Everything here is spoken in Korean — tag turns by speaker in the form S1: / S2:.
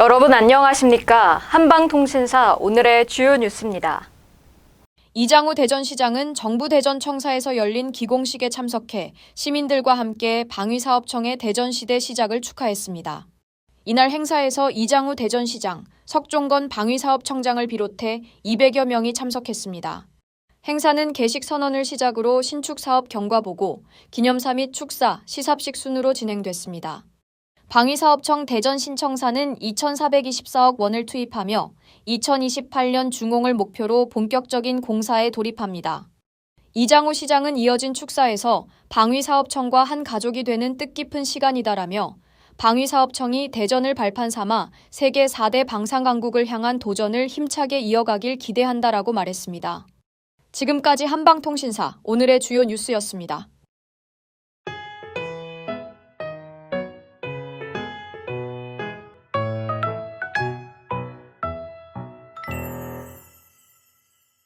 S1: 여러분 안녕하십니까? 한방통신사 오늘의 주요 뉴스입니다.
S2: 이장우 대전시장은 정부 대전청사에서 열린 기공식에 참석해 시민들과 함께 방위사업청의 대전시대 시작을 축하했습니다. 이날 행사에서 이장우 대전시장, 석종건 방위사업청장을 비롯해 200여 명이 참석했습니다. 행사는 개식 선언을 시작으로 신축 사업 경과보고, 기념사 및 축사, 시삽식 순으로 진행됐습니다. 방위사업청 대전신청사는 2,424억 원을 투입하며 2028년 중공을 목표로 본격적인 공사에 돌입합니다. 이장우 시장은 이어진 축사에서 방위사업청과 한 가족이 되는 뜻깊은 시간이다라며 방위사업청이 대전을 발판 삼아 세계 4대 방산강국을 향한 도전을 힘차게 이어가길 기대한다라고 말했습니다. 지금까지 한방통신사 오늘의 주요 뉴스였습니다.